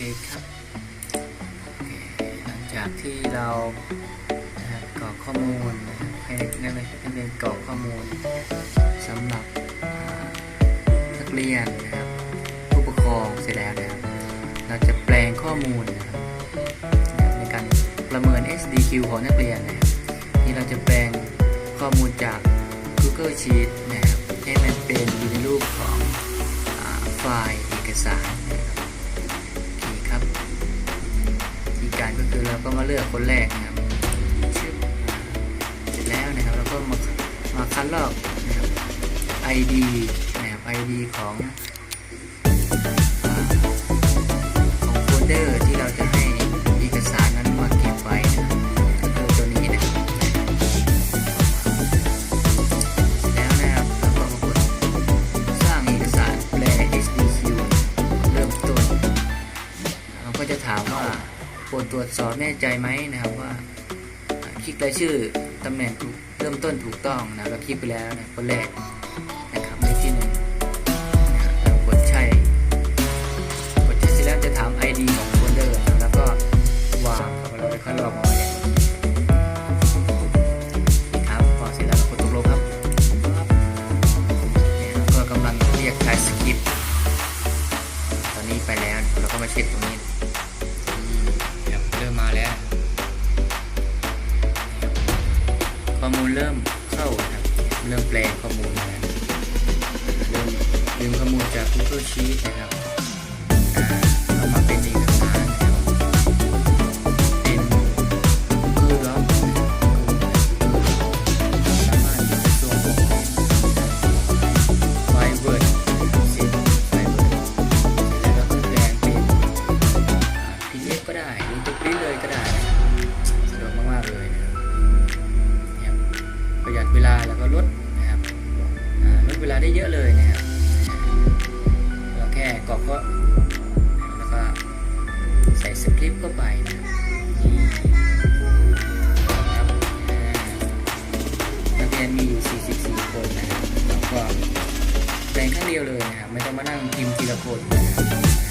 ครับหลังจากที่เรากรอกข้อมูลนะครับให้นักเรียนกเรียนกรอกข้อมูลสำหรับนักเรียนนะครับผู้ปกครองเสร็จแล้วนะครับเราจะแปลงข้อมูลนะครับในการประเมิน SDQ ของนักเรียนนะครับนี่เราจะแปลงข้อมูลจาก Google Sheet นะครับให้มันเป็นอยู่ในรูปของอไฟล์เอกสาร ก็มาเลือกคนแรกนะครับเสร็จแล้วนะครับเราก็มามาคัดลอกนะครับ ID นะครับ ID ของอของโฟลเดอร์ที่เราจะให้เอกสารนั้นมาเก็บไว้นะครับก็คือตัวนี้นะครับแล้วนะครับเราก็มากดสร้างเอกสารแปล SDQ เริ่มต้นเราก็จะถามว่า โปรดตรวจสอบแน่ใจไหมนะครับว่าคลิกรายชื่อตำแหน่งถูกเริ่มต้นถูกต้องนะเราคลิกไปแล้วนะคนแรก เริ่มเข้านะครับเริ่มแปลงข้อมูลนะเริ่มดึงข้อมูลจาก Google Sheet นะครับเอามาเป็นเอก แล้วก็ลดนะครับลดเวลาได้เยอะเลยนะครับเราแค่กรอกก็แล้วก็ใส่สคริปต์เข้าไปนะครับนี่ครับอ่านักเรียนมีอยู่ 44 คนนะครับแล้วก็แปลงครั้งเดียวเลยนะครับไม่ต้องมานั่งพิมพ์ทีละคนนะครับ